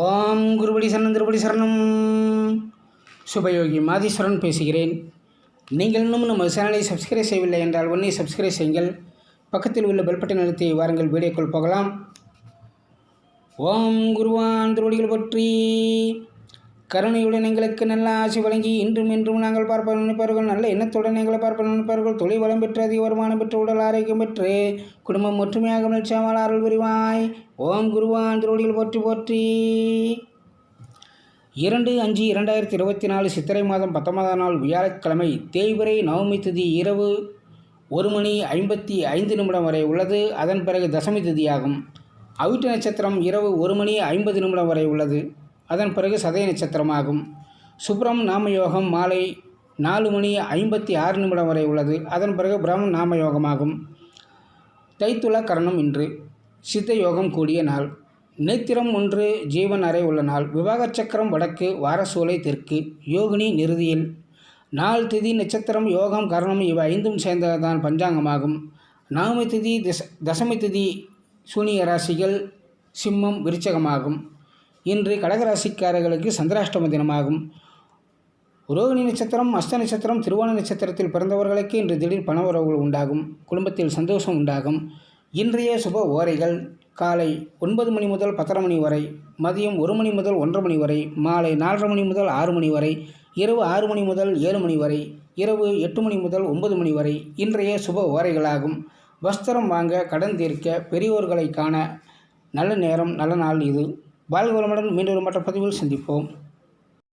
ஓம் குருபடி சரணம் திருபடி சரணம். சுபயோகி மாதீஸ்வரன் பேசுகிறேன். நீங்கள் இன்னும் நம்ம சேனலை சப்ஸ்கிரைப் செய்யவில்லை என்றால் உடனே சப்ஸ்கிரைப் செய்யுங்கள். பக்கத்தில் உள்ள பெல் பட்டன் அழுத்தி வாருங்கள் வீடியோக்குள் போகலாம். ஓம் குருவான் திருவடிகள் பற்றி. கருணையுடன் எங்களுக்கு நல்ல ஆசி வழங்கி இன்றும் இன்றும் நாங்கள் பார்ப்ப நினைப்பார்கள். நல்ல எண்ணத்துடன் எங்களை பார்ப்ப நினைப்பார்கள். தொழில் வளம் பெற்று அதிக வருமானம் பெற்று உடல் ஆரோக்கியம் பெற்று குடும்பம் ஒற்றுமையாக மகிழ்ச்சியாமல் அருள் புரிவாய். ஓம் குருவான் திருவடியில் போற்றி போற்றி. இரண்டு அஞ்சு இரண்டாயிரத்தி இருபத்தி நாலு சித்திரை மாதம் பத்தொன்பதாம் நாள் வியாழக்கிழமை தேய்பிரை நவமி திதி இரவு ஒரு மணி ஐம்பத்தி ஐந்து நிமிடம் வரை உள்ளது. அதன் பிறகு தசமி திதியாகும். அவிட்ட நட்சத்திரம் இரவு ஒரு மணி ஐம்பது நிமிடம் வரை உள்ளது. அதன் பிறகு சதய நட்சத்திரமாகும். சுப்ரம் நாமயோகம் மாலை நாலு மணி ஐம்பத்தி ஆறு நிமிடம் வரை உள்ளது. அதன் பிறகு பிரம்ம நாமயோகமாகும். தைத்துல கரணம் இன்று. சித்த யோகம் கூடிய நாள். நேத்திரம் ஒன்று ஜீவன் அறை உள்ள நாள். விவாகச் சக்கரம் வடக்கு வாரசூலை தெற்கு யோகினி நிறுதியில். நாள் திதி நட்சத்திரம் யோகம் கரணம் இவை ஐந்தும் சேர்ந்ததுதான் பஞ்சாங்கமாகும். நாம திதி திச தசமி திதி சூனிய ராசிகள் சிம்மம் விருச்சகமாகும். இன்று கடகராசிக்காரர்களுக்கு சந்திராஷ்டம தினமாகும். ரோகிணி நட்சத்திரம் அஸ்த நட்சத்திரம் திருவோண நட்சத்திரத்தில் பிறந்தவர்களுக்கு இன்று திடீர் பண உறவுகள் உண்டாகும். குடும்பத்தில் சந்தோஷம் உண்டாகும். இன்றைய சுப ஓரைகள் காலை ஒன்பது மணி முதல் பத்தரை மணி வரை மதியம் ஒரு மணி முதல் ஒன்றரை மணி வரை மாலை நாலரை மணி முதல் ஆறு மணி வரை இரவு ஆறு மணி முதல் ஏழு மணி வரை இரவு எட்டு மணி முதல் ஒன்பது மணி வரை இன்றைய சுப ஓரைகளாகும். வஸ்திரம் வாங்க கடன் தீர்க்க பெரியோர்களை காண நல்ல நேரம் நல்ல நாள் இது. வாழ்க வளமுடன் மீண்டும் ஒரு மற்ற பதிவில் சந்திப்போம்.